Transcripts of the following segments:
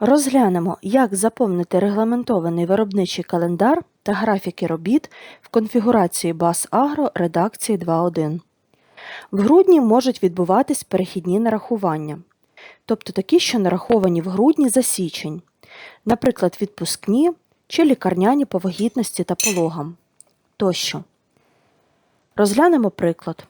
Розглянемо, як заповнити регламентований виробничий календар та графіки робіт в конфігурації BAS Agro редакції 2.1. В грудні можуть відбуватись перехідні нарахування, тобто такі, що нараховані в грудні за січень, наприклад, відпускні чи лікарняні по вагітності та пологам тощо. Розглянемо приклад.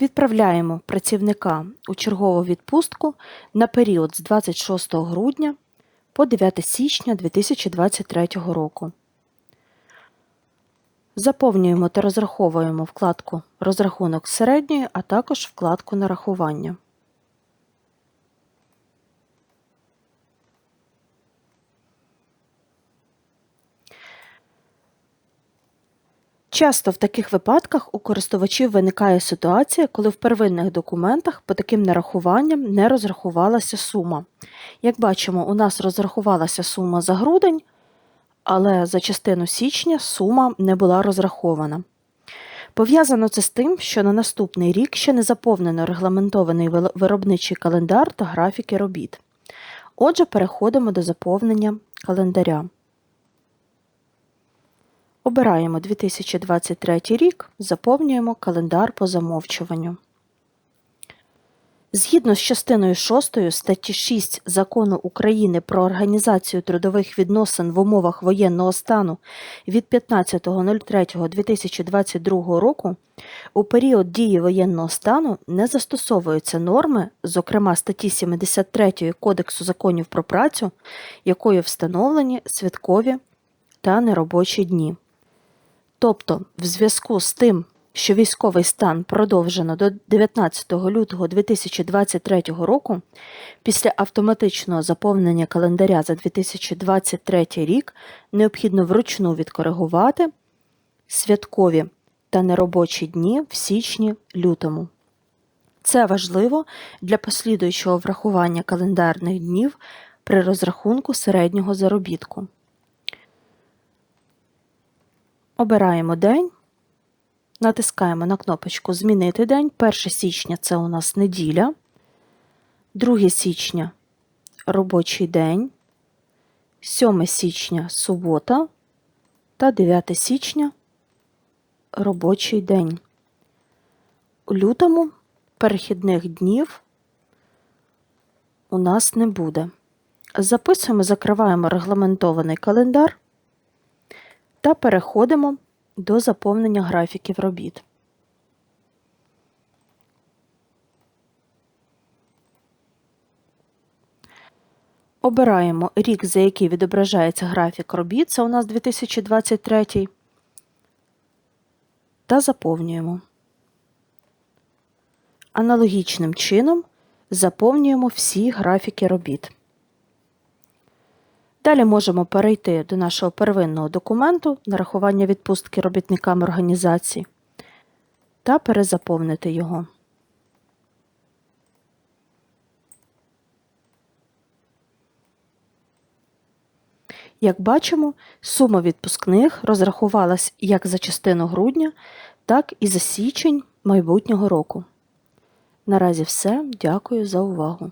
Відправляємо працівника у чергову відпустку на період з 26 грудня по 9 січня 2023 року. Заповнюємо та розраховуємо вкладку Розрахунок середньої, а також вкладку Нарахування. Часто в таких випадках у користувачів виникає ситуація, коли в первинних документах по таким нарахуванням не розрахувалася сума. Як бачимо, у нас розрахувалася сума за грудень, але за частину січня сума не була розрахована. Пов'язано це з тим, що на наступний рік ще не заповнено регламентований виробничий календар та графіки робіт. Отже, переходимо до заповнення календаря. Обираємо 2023 рік, заповнюємо календар по замовчуванню. Згідно з частиною 6 статті 6 Закону України про організацію трудових відносин в умовах воєнного стану від 15.03.2022 року у період дії воєнного стану не застосовуються норми, зокрема статті 73 Кодексу законів про працю, якою встановлені святкові та неробочі дні. Тобто, в зв'язку з тим, що військовий стан продовжено до 19 лютого 2023 року, після автоматичного заповнення календаря за 2023 рік необхідно вручну відкоригувати святкові та неробочі дні в січні-лютому. Це важливо для послідуючого врахування календарних днів при розрахунку середнього заробітку. Обираємо день, натискаємо на кнопочку Змінити день. 1 січня це у нас неділя, 2 січня робочий день, 7 січня субота та 9 січня робочий день. У лютому перехідних днів у нас не буде. Записуємо, закриваємо регламентований календар та переходимо до заповнення графіків робіт. Обираємо рік, за який відображається графік робіт, це у нас 2023, та заповнюємо. Аналогічним чином заповнюємо всі графіки робіт. Далі можемо перейти до нашого первинного документу нарахування відпустки робітникам організації та перезаповнити його. Як бачимо, сума відпускних розрахувалась як за частину грудня, так і за січень майбутнього року. Наразі все. Дякую за увагу.